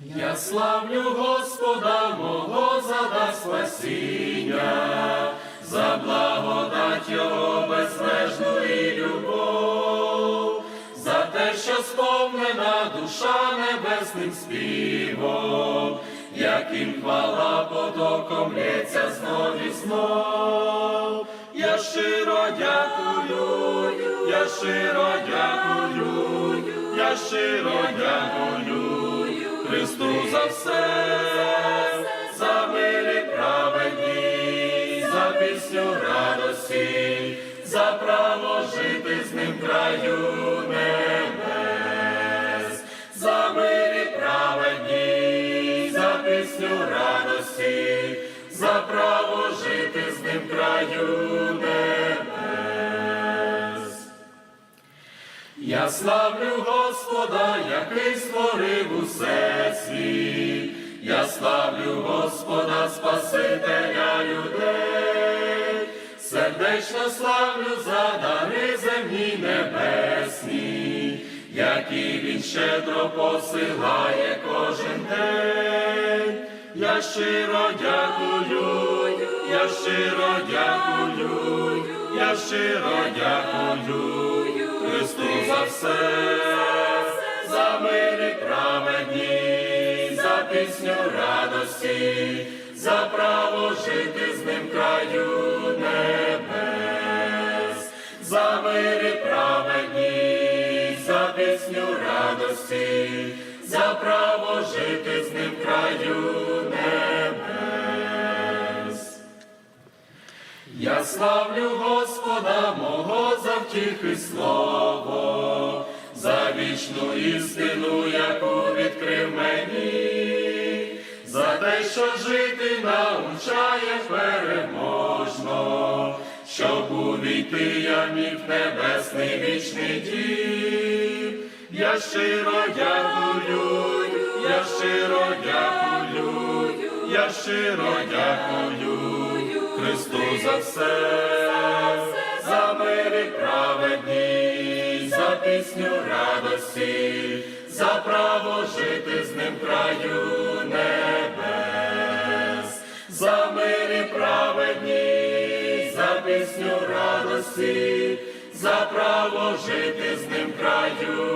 Я славлю Господа мого зада спасіння, за благодать Його безмежну і любов, за те, що сповнена душа небесним співом, яким хвала потоком лється знов і знов. Я щиро дякую, я щиро дякую, я щиро дякую Христу за все, за милі праведні, за пісню радості, за право жити з ним краю небес, за милі праведні, за пісню радості, за право жити з ним в краю Я славлю Господа, який створив усе світ. Я славлю Господа, Спасителя людей. Сердечно славлю за дари земні небесні, які він щедро посилає кожен день. Я щиро дякую, я щиро дякую, я щиро дякую. Все, за милі праведні, за пісню радості, за право жити з ним краю небес, за милі праведні, за пісню радості, за право жити з ним краю небес. Я славлю Господа мого за втіхи слово, вічну істину, яку відкрив мені, за те, що жити научає переможно, щоб увійти я міг небесний вічний дім. Я щиро дякую, я щиро дякую, я щиро дякую. Христу за все, пісню радості, за право жити з ним краю небес, за мирі праведні, за пісню радості, за право жити з ним в краю.